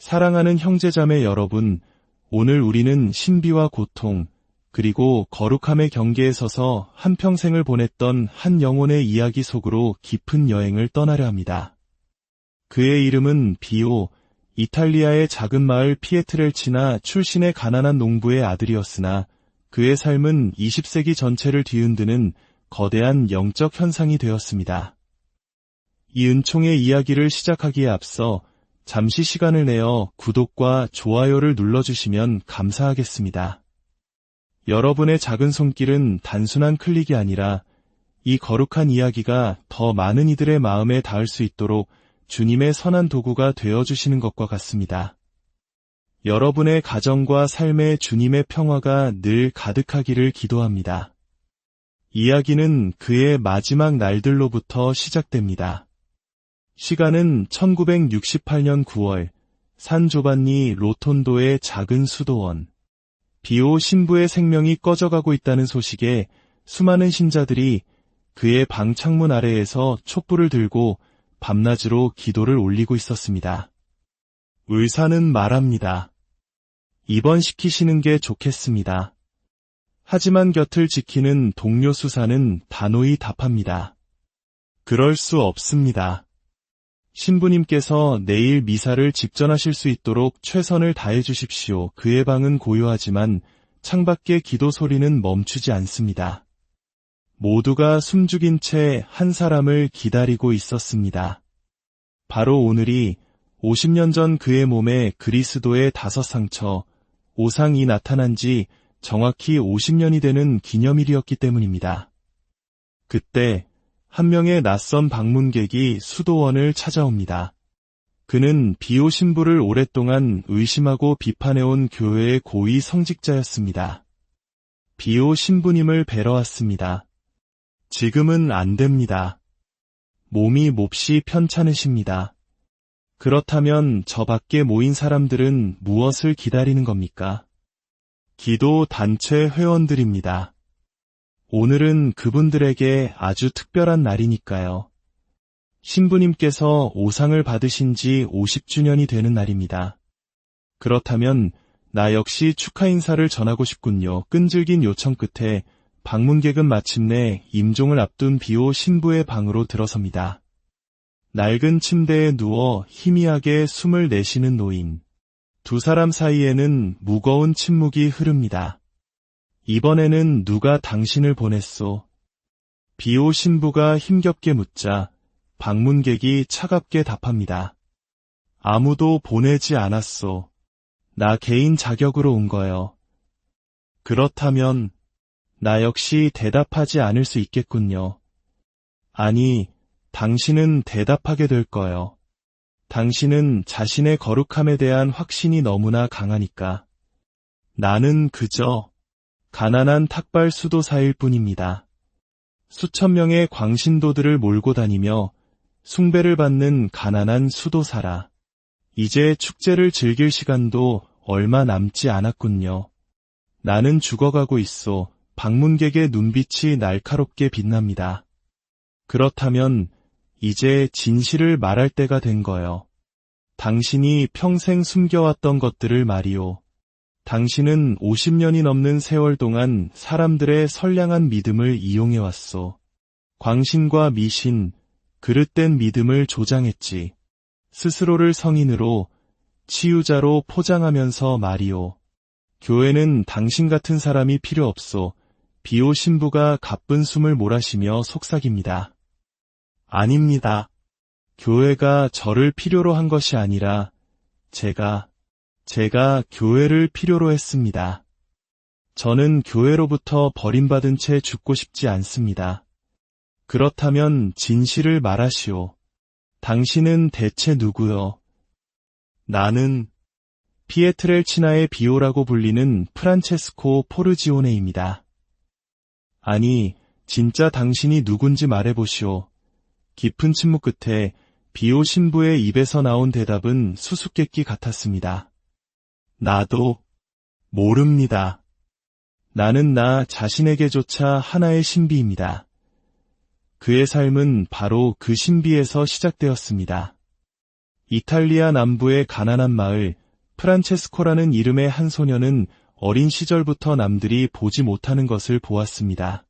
사랑하는 형제자매 여러분, 오늘 우리는 신비와 고통, 그리고 거룩함의 경계에 서서 한평생을 보냈던 한 영혼의 이야기 속으로 깊은 여행을 떠나려 합니다. 그의 이름은 비오, 이탈리아의 작은 마을 피에트렐치나 출신의 가난한 농부의 아들이었으나 그의 삶은 20세기 전체를 뒤흔드는 거대한 영적 현상이 되었습니다. 이 은총의 이야기를 시작하기에 앞서 잠시 시간을 내어 구독과 좋아요를 눌러주시면 감사하겠습니다. 여러분의 작은 손길은 단순한 클릭이 아니라 이 거룩한 이야기가 더 많은 이들의 마음에 닿을 수 있도록 주님의 선한 도구가 되어주시는 것과 같습니다. 여러분의 가정과 삶에 주님의 평화가 늘 가득하기를 기도합니다. 이야기는 그의 마지막 날들로부터 시작됩니다. 시간은 1968년 9월 산 조반니 로톤도의 작은 수도원. 비오 신부의 생명이 꺼져가고 있다는 소식에 수많은 신자들이 그의 방 창문 아래에서 촛불을 들고 밤낮으로 기도를 올리고 있었습니다. 의사는 말합니다. 입원시키시는 게 좋겠습니다. 하지만 곁을 지키는 동료 수사는 단호히 답합니다. 그럴 수 없습니다. 신부님께서 내일 미사를 직전하실 수 있도록 최선을 다해 주십시오. 그의 방은 고요하지만 창밖의 기도 소리는 멈추지 않습니다. 모두가 숨죽인 채 한 사람을 기다리고 있었습니다. 바로 오늘이 50년 전 그의 몸에 그리스도의 다섯 상처, 오상이 나타난 지 정확히 50년이 되는 기념일이었기 때문입니다. 그때 한 명의 낯선 방문객이 수도원을 찾아옵니다. 그는 비오 신부를 오랫동안 의심하고 비판해온 교회의 고위 성직자였습니다. 비오 신부님을 뵈러 왔습니다. 지금은 안 됩니다. 몸이 몹시 편찮으십니다. 그렇다면 저 밖에 모인 사람들은 무엇을 기다리는 겁니까? 기도 단체 회원들입니다. 오늘은 그분들에게 아주 특별한 날이니까요. 신부님께서 오상을 받으신 지 50주년이 되는 날입니다. 그렇다면 나 역시 축하 인사를 전하고 싶군요. 끈질긴 요청 끝에 방문객은 마침내 임종을 앞둔 비오 신부의 방으로 들어섭니다. 낡은 침대에 누워 희미하게 숨을 내쉬는 노인. 두 사람 사이에는 무거운 침묵이 흐릅니다. 이번에는 누가 당신을 보냈소? 비오 신부가 힘겹게 묻자 방문객이 차갑게 답합니다. 아무도 보내지 않았소. 나 개인 자격으로 온 거요. 그렇다면 나 역시 대답하지 않을 수 있겠군요. 아니, 당신은 대답하게 될 거요. 당신은 자신의 거룩함에 대한 확신이 너무나 강하니까. 나는 그저 가난한 탁발 수도사일 뿐입니다. 수천 명의 광신도들을 몰고 다니며 숭배를 받는 가난한 수도사라. 이제 축제를 즐길 시간도 얼마 남지 않았군요. 나는 죽어가고 있어 방문객의 눈빛이 날카롭게 빛납니다. 그렇다면 이제 진실을 말할 때가 된 거요. 당신이 평생 숨겨왔던 것들을 말이오. 당신은 50년이 넘는 세월 동안 사람들의 선량한 믿음을 이용해왔소. 광신과 미신, 그릇된 믿음을 조장했지. 스스로를 성인으로, 치유자로 포장하면서 말이오. 교회는 당신 같은 사람이 필요 없소. 비오 신부가 가쁜 숨을 몰아쉬며 속삭입니다. 아닙니다. 교회가 저를 필요로 한 것이 아니라 제가 제가 교회를 필요로 했습니다. 저는 교회로부터 버림받은 채 죽고 싶지 않습니다. 그렇다면 진실을 말하시오. 당신은 대체 누구요? 나는 피에트렐치나의 비오라고 불리는 프란체스코 포르지오네입니다. 아니, 진짜 당신이 누군지 말해보시오. 깊은 침묵 끝에 비오 신부의 입에서 나온 대답은 수수께끼 같았습니다. 나도 모릅니다. 나는 나 자신에게조차 하나의 신비입니다. 그의 삶은 바로 그 신비에서 시작되었습니다. 이탈리아 남부의 가난한 마을 프란체스코라는 이름의 한 소녀는 어린 시절부터 남들이 보지 못하는 것을 보았습니다.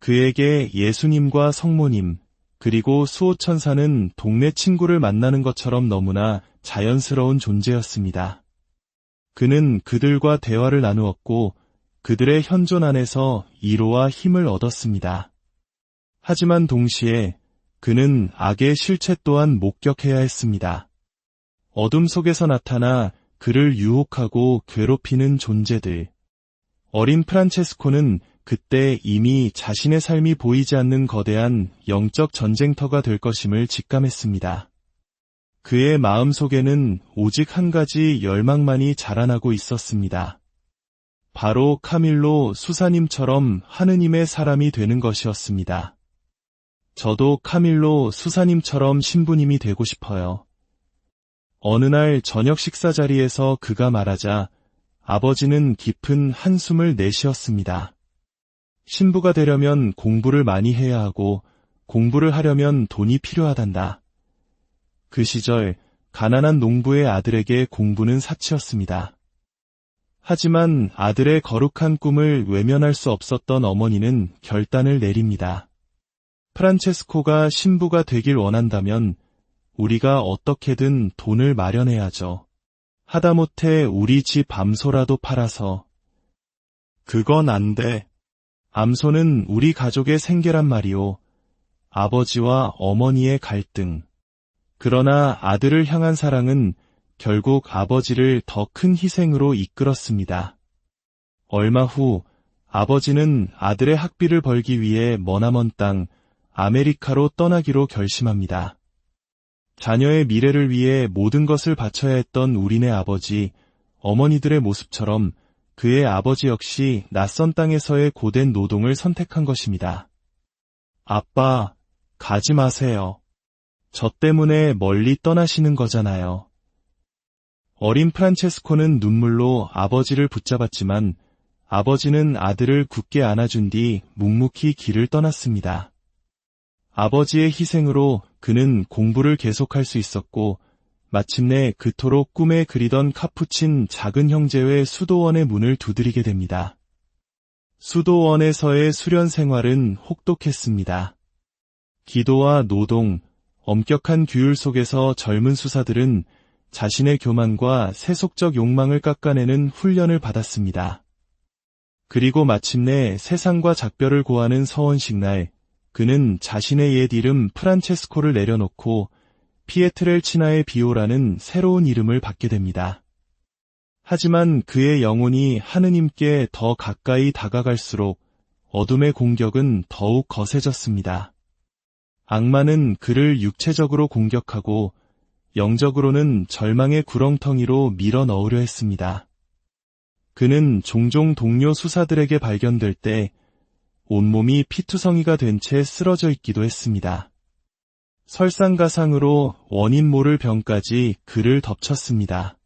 그에게 예수님과 성모님, 그리고 수호천사는 동네 친구를 만나는 것처럼 너무나 자연스러운 존재였습니다. 그는 그들과 대화를 나누었고 그들의 현존 안에서 이로와 힘을 얻었습니다. 하지만 동시에 그는 악의 실체 또한 목격해야 했습니다. 어둠 속에서 나타나 그를 유혹하고 괴롭히는 존재들. 어린 프란체스코는 그때 이미 자신의 삶이 보이지 않는 거대한 영적 전쟁터가 될 것임을 직감했습니다. 그의 마음 속에는 오직 한 가지 열망만이 자라나고 있었습니다. 바로 카밀로 수사님처럼 하느님의 사람이 되는 것이었습니다. 저도 카밀로 수사님처럼 신부님이 되고 싶어요. 어느 날 저녁 식사 자리에서 그가 말하자 아버지는 깊은 한숨을 내쉬었습니다. 신부가 되려면 공부를 많이 해야 하고 공부를 하려면 돈이 필요하단다. 그 시절 가난한 농부의 아들에게 공부는 사치였습니다. 하지만 아들의 거룩한 꿈을 외면할 수 없었던 어머니는 결단을 내립니다. 프란체스코가 신부가 되길 원한다면 우리가 어떻게든 돈을 마련해야죠. 하다못해 우리 집 암소라도 팔아서. 그건 안 돼. 암소는 우리 가족의 생계란 말이오. 아버지와 어머니의 갈등. 그러나 아들을 향한 사랑은 결국 아버지를 더 큰 희생으로 이끌었습니다. 얼마 후 아버지는 아들의 학비를 벌기 위해 머나먼 땅 아메리카로 떠나기로 결심합니다. 자녀의 미래를 위해 모든 것을 바쳐야 했던 우리네 아버지, 어머니들의 모습처럼 그의 아버지 역시 낯선 땅에서의 고된 노동을 선택한 것입니다. 아빠, 가지 마세요. 저 때문에 멀리 떠나시는 거잖아요. 어린 프란체스코는 눈물로 아버지를 붙잡았지만 아버지는 아들을 굳게 안아준 뒤 묵묵히 길을 떠났습니다. 아버지의 희생으로 그는 공부를 계속할 수 있었고 마침내 그토록 꿈에 그리던 카푸친 작은 형제의 수도원의 문을 두드리게 됩니다. 수도원에서의 수련 생활은 혹독했습니다. 기도와 노동, 엄격한 규율 속에서 젊은 수사들은 자신의 교만과 세속적 욕망을 깎아내는 훈련을 받았습니다. 그리고 마침내 세상과 작별을 고하는 서원식 날, 그는 자신의 옛 이름 프란체스코를 내려놓고 피에트렐치나의 비오라는 새로운 이름을 받게 됩니다. 하지만 그의 영혼이 하느님께 더 가까이 다가갈수록 어둠의 공격은 더욱 거세졌습니다. 악마는 그를 육체적으로 공격하고 영적으로는 절망의 구렁텅이로 밀어 넣으려 했습니다. 그는 종종 동료 수사들에게 발견될 때 온몸이 피투성이가 된 채 쓰러져 있기도 했습니다. 설상가상으로 원인 모를 병까지 그를 덮쳤습니다.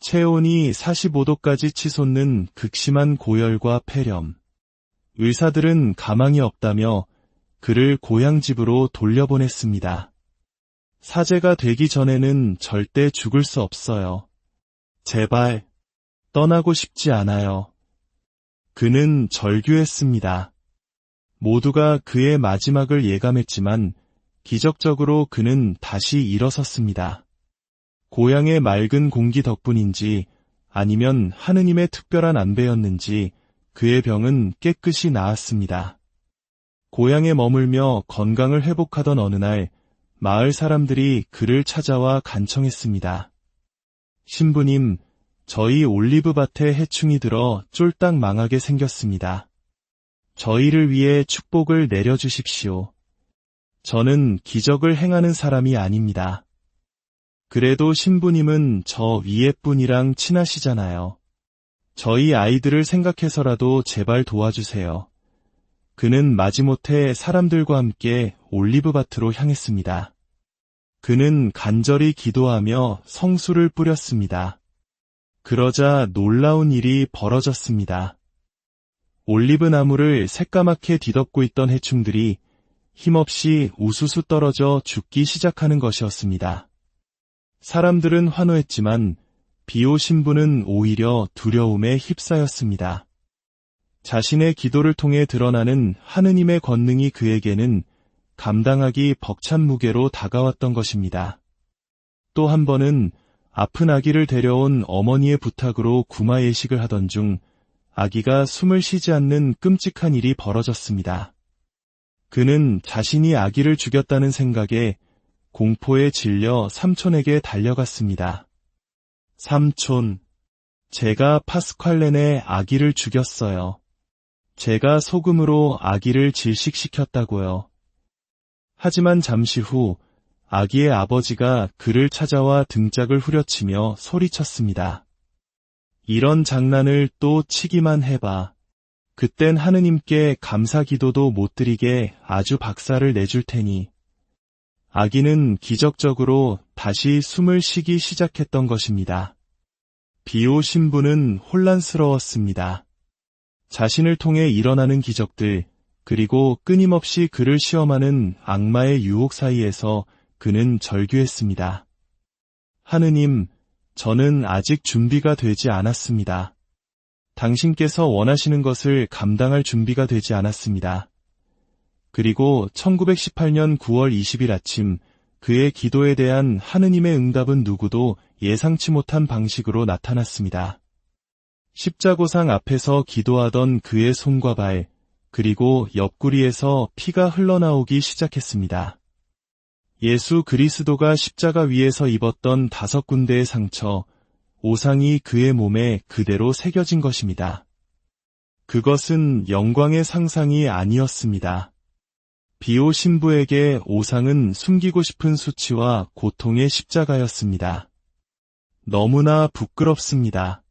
체온이 45도까지 치솟는 극심한 고열과 폐렴. 의사들은 가망이 없다며 그를 고향집으로 돌려보냈습니다. 사제가 되기 전에는 절대 죽을 수 없어요. 제발, 떠나고 싶지 않아요. 그는 절규했습니다. 모두가 그의 마지막을 예감했지만 기적적으로 그는 다시 일어섰습니다. 고향의 맑은 공기 덕분인지 아니면 하느님의 특별한 안배였는지 그의 병은 깨끗이 나았습니다. 고향에 머물며 건강을 회복하던 어느 날 마을 사람들이 그를 찾아와 간청했습니다. 신부님, 저희 올리브 밭에 해충이 들어 쫄딱 망하게 생겼습니다. 저희를 위해 축복을 내려주십시오. 저는 기적을 행하는 사람이 아닙니다. 그래도 신부님은 저 위에 분이랑 친하시잖아요. 저희 아이들을 생각해서라도 제발 도와주세요. 그는 마지못해 사람들과 함께 올리브밭으로 향했습니다. 그는 간절히 기도하며 성수를 뿌렸습니다. 그러자 놀라운 일이 벌어졌습니다. 올리브 나무를 새까맣게 뒤덮고 있던 해충들이 힘없이 우수수 떨어져 죽기 시작하는 것이었습니다. 사람들은 환호했지만 비오 신부는 오히려 두려움에 휩싸였습니다. 자신의 기도를 통해 드러나는 하느님의 권능이 그에게는 감당하기 벅찬 무게로 다가왔던 것입니다. 또 한 번은 아픈 아기를 데려온 어머니의 부탁으로 구마 예식을 하던 중 아기가 숨을 쉬지 않는 끔찍한 일이 벌어졌습니다. 그는 자신이 아기를 죽였다는 생각에 공포에 질려 삼촌에게 달려갔습니다. 삼촌, 제가 파스칼렌의 아기를 죽였어요. 제가 소금으로 아기를 질식시켰다고요. 하지만 잠시 후 아기의 아버지가 그를 찾아와 등짝을 후려치며 소리쳤습니다. 이런 장난을 또 치기만 해봐. 그땐 하느님께 감사 기도도 못 드리게 아주 박살을 내줄 테니. 아기는 기적적으로 다시 숨을 쉬기 시작했던 것입니다. 비오 신부는 혼란스러웠습니다. 자신을 통해 일어나는 기적들, 그리고 끊임없이 그를 시험하는 악마의 유혹 사이에서 그는 절규했습니다. 하느님, 저는 아직 준비가 되지 않았습니다. 당신께서 원하시는 것을 감당할 준비가 되지 않았습니다. 그리고 1918년 9월 20일 아침 그의 기도에 대한 하느님의 응답은 누구도 예상치 못한 방식으로 나타났습니다. 십자고상 앞에서 기도하던 그의 손과 발, 그리고 옆구리에서 피가 흘러나오기 시작했습니다. 예수 그리스도가 십자가 위에서 입었던 다섯 군데의 상처, 오상이 그의 몸에 그대로 새겨진 것입니다. 그것은 영광의 상상이 아니었습니다. 비오 신부에게 오상은 숨기고 싶은 수치와 고통의 십자가였습니다. 너무나 부끄럽습니다.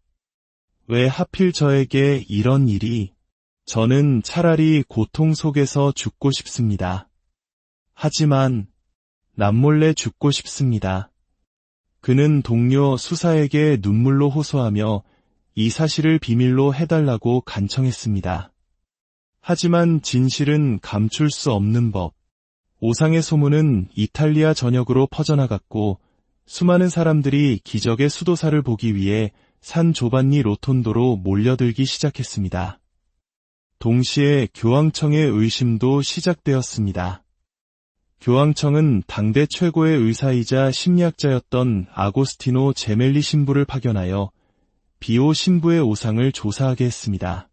왜 하필 저에게 이런 일이, 저는 차라리 고통 속에서 죽고 싶습니다. 하지만, 남몰래 죽고 싶습니다. 그는 동료 수사에게 눈물로 호소하며 이 사실을 비밀로 해달라고 간청했습니다. 하지만 진실은 감출 수 없는 법. 오상의 소문은 이탈리아 전역으로 퍼져나갔고 수많은 사람들이 기적의 수도사를 보기 위해 산 조반니 로톤도로 몰려들기 시작했습니다. 동시에 교황청의 의심도 시작되었습니다. 교황청은 당대 최고의 의사이자 심리학자였던 아고스티노 제멜리 신부를 파견하여 비오 신부의 오상을 조사하게 했습니다.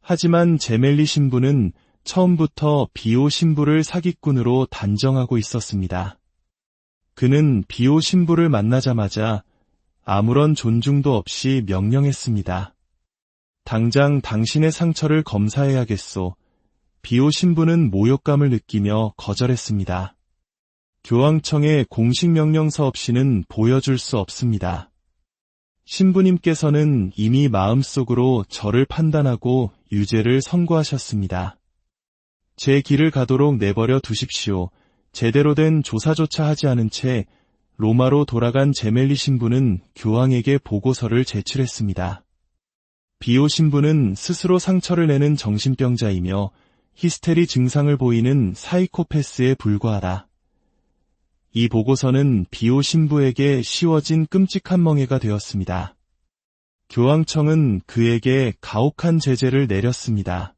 하지만 제멜리 신부는 처음부터 비오 신부를 사기꾼으로 단정하고 있었습니다. 그는 비오 신부를 만나자마자 아무런 존중도 없이 명령했습니다. 당장 당신의 상처를 검사해야겠소. 비오 신부는 모욕감을 느끼며 거절했습니다. 교황청의 공식 명령서 없이는 보여줄 수 없습니다. 신부님께서는 이미 마음속으로 저를 판단하고 유죄를 선고하셨습니다. 제 길을 가도록 내버려 두십시오. 제대로 된 조사조차 하지 않은 채 로마로 돌아간 제멜리 신부는 교황에게 보고서를 제출했습니다. 비오 신부는 스스로 상처를 내는 정신병자이며 히스테리 증상을 보이는 사이코패스에 불과하다. 이 보고서는 비오 신부에게 씌워진 끔찍한 멍해가 되었습니다. 교황청은 그에게 가혹한 제재를 내렸습니다.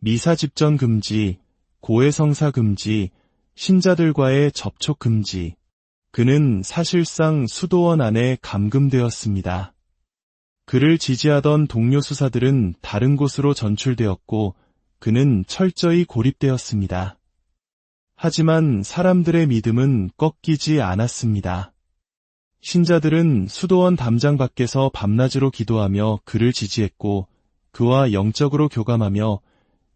미사 집전 금지, 고해성사 금지, 신자들과의 접촉 금지. 그는 사실상 수도원 안에 감금되었습니다. 그를 지지하던 동료 수사들은 다른 곳으로 전출되었고 그는 철저히 고립되었습니다. 하지만 사람들의 믿음은 꺾이지 않았습니다. 신자들은 수도원 담장 밖에서 밤낮으로 기도하며 그를 지지했고 그와 영적으로 교감하며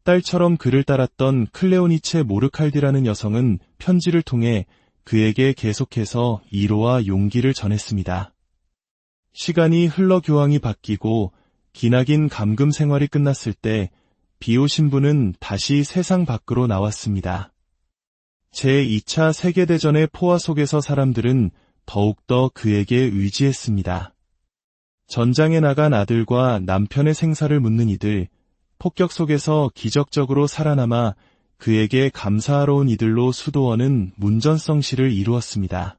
딸처럼 그를 따랐던 클레오니체 모르칼디라는 여성은 편지를 통해 그에게 계속해서 이로와 용기를 전했습니다. 시간이 흘러 교황이 바뀌고 기나긴 감금 생활이 끝났을 때 비오 신부는 다시 세상 밖으로 나왔습니다. 제2차 세계대전의 포화 속에서 사람들은 더욱더 그에게 의지했습니다. 전장에 나간 아들과 남편의 생사를 묻는 이들, 폭격 속에서 기적적으로 살아남아 그에게 감사하러 온 이들로 수도원은 문전성시를 이루었습니다.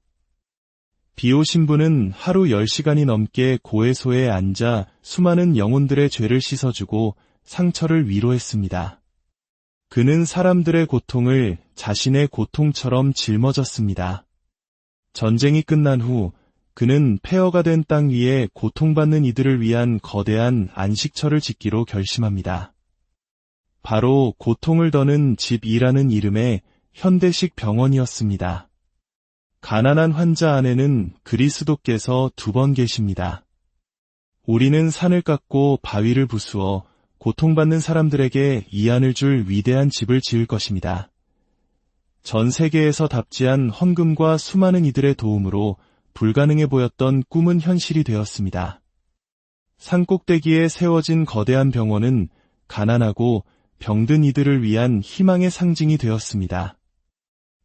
비오 신부는 하루 10시간이 넘게 고해소에 앉아 수많은 영혼들의 죄를 씻어주고 상처를 위로했습니다. 그는 사람들의 고통을 자신의 고통처럼 짊어졌습니다. 전쟁이 끝난 후 그는 폐허가 된 땅 위에 고통받는 이들을 위한 거대한 안식처를 짓기로 결심합니다. 바로 고통을 더는 집이라는 이름의 현대식 병원이었습니다. 가난한 환자 안에는 그리스도께서 두 번 계십니다. 우리는 산을 깎고 바위를 부수어 고통받는 사람들에게 이안을 줄 위대한 집을 지을 것입니다. 전 세계에서 답지한 헌금과 수많은 이들의 도움으로 불가능해 보였던 꿈은 현실이 되었습니다. 산꼭대기에 세워진 거대한 병원은 가난하고 병든 이들을 위한 희망의 상징이 되었습니다.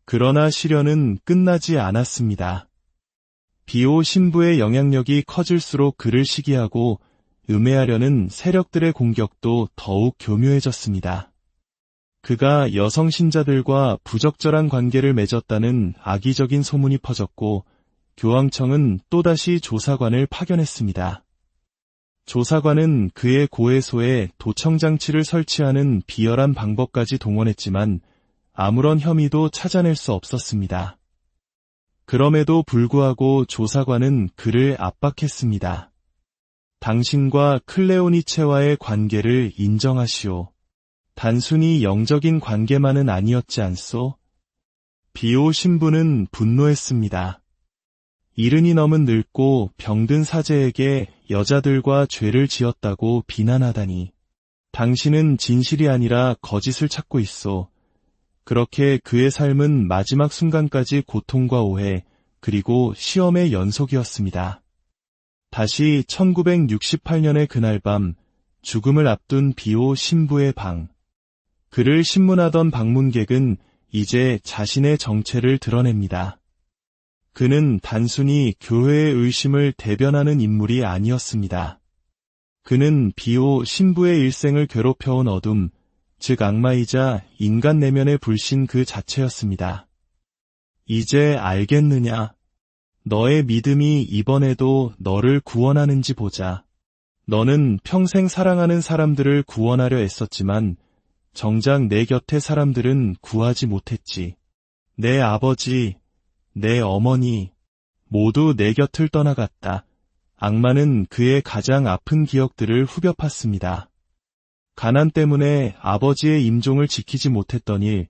그러나 시련은 끝나지 않았습니다. 비오 신부의 영향력이 커질수록 그를 시기하고 음해하려는 세력들의 공격도 더욱 교묘해졌습니다. 그가 여성 신자들과 부적절한 관계를 맺었다는 악의적인 소문이 퍼졌고 교황청은 또다시 조사관을 파견했습니다. 조사관은 그의 고해소에 도청장치를 설치하는 비열한 방법까지 동원했지만 아무런 혐의도 찾아낼 수 없었습니다. 그럼에도 불구하고 조사관은 그를 압박했습니다. 당신과 클레오니체와의 관계를 인정하시오. 단순히 영적인 관계만은 아니었지 않소? 비오 신부는 분노했습니다. 이른이 넘은 늙고 병든 사제에게 여자들과 죄를 지었다고 비난하다니. 당신은 진실이 아니라 거짓을 찾고 있어. 그렇게 그의 삶은 마지막 순간까지 고통과 오해, 그리고 시험의 연속이었습니다. 다시 1968년의 그날 밤, 죽음을 앞둔 비오 신부의 방. 그를 신문하던 방문객은 이제 자신의 정체를 드러냅니다. 그는 단순히 교회의 의심을 대변하는 인물이 아니었습니다. 그는 비오 신부의 일생을 괴롭혀온 어둠, 즉 악마이자 인간 내면의 불신 그 자체였습니다. 이제 알겠느냐? 너의 믿음이 이번에도 너를 구원하는지 보자. 너는 평생 사랑하는 사람들을 구원하려 애썼지만 정작 내 곁의 사람들은 구하지 못했지. 내 아버지, 내 어머니, 모두 내 곁을 떠나갔다. 악마는 그의 가장 아픈 기억들을 후벼 팠습니다. 가난 때문에 아버지의 임종을 지키지 못했던 일,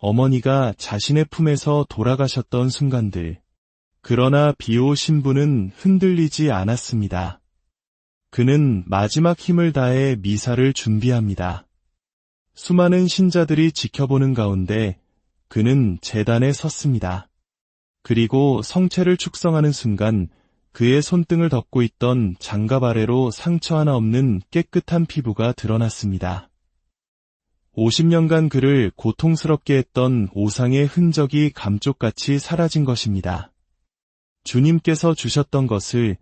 어머니가 자신의 품에서 돌아가셨던 순간들. 그러나 비오 신부는 흔들리지 않았습니다. 그는 마지막 힘을 다해 미사를 준비합니다. 수많은 신자들이 지켜보는 가운데 그는 재단에 섰습니다. 그리고 성체를 축성하는 순간 그의 손등을 덮고 있던 장갑 아래로 상처 하나 없는 깨끗한 피부가 드러났습니다. 50년간 그를 고통스럽게 했던 오상의 흔적이 감쪽같이 사라진 것입니다. 주님께서 주셨던 것을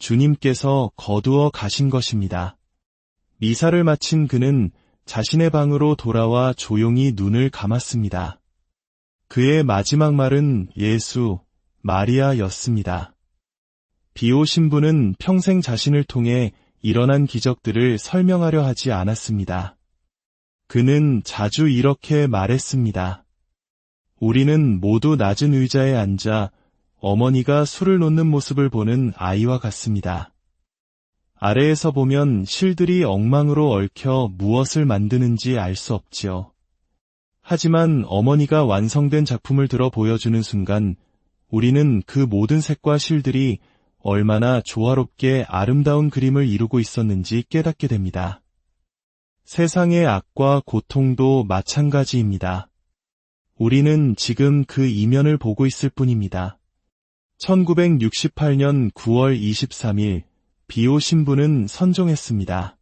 주님께서 거두어 가신 것입니다. 미사를 마친 그는 자신의 방으로 돌아와 조용히 눈을 감았습니다. 그의 마지막 말은 예수, 마리아였습니다. 비오 신부는 평생 자신을 통해 일어난 기적들을 설명하려 하지 않았습니다. 그는 자주 이렇게 말했습니다. 우리는 모두 낮은 의자에 앉아 어머니가 술을 놓는 모습을 보는 아이와 같습니다. 아래에서 보면 실들이 엉망으로 얽혀 무엇을 만드는지 알 수 없지요. 하지만 어머니가 완성된 작품을 들어 보여주는 순간 우리는 그 모든 색과 실들이 얼마나 조화롭게 아름다운 그림을 이루고 있었는지 깨닫게 됩니다. 세상의 악과 고통도 마찬가지입니다. 우리는 지금 그 이면을 보고 있을 뿐입니다. 1968년 9월 23일 비오 신부는 선종했습니다.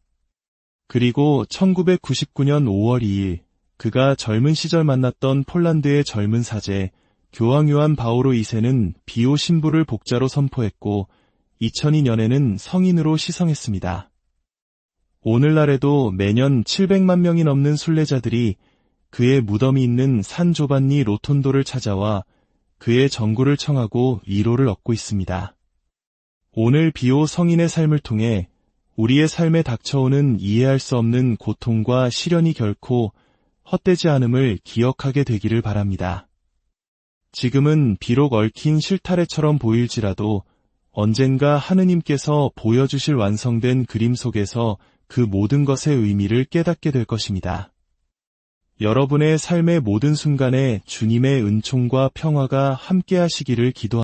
그리고 1999년 5월 2일 그가 젊은 시절 만났던 폴란드의 젊은 사제 교황 요한 바오로 2세는 비오 신부를 복자로 선포했고 2002년에는 성인으로 시성했습니다. 오늘날에도 매년 700만 명이 넘는 순례자들이 그의 무덤이 있는 산 조반니 로톤도를 찾아와 그의 전구를 청하고 위로를 얻고 있습니다. 오늘 비오 성인의 삶을 통해 우리의 삶에 닥쳐오는 이해할 수 없는 고통과 시련이 결코 헛되지 않음을 기억하게 되기를 바랍니다. 지금은 비록 얽힌 실타래처럼 보일지라도 언젠가 하느님께서 보여주실 완성된 그림 속에서 그 모든 것의 의미를 깨닫게 될 것입니다. 여러분의 삶의 모든 순간에 주님의 은총과 평화가 함께 하시기를 기도합니다.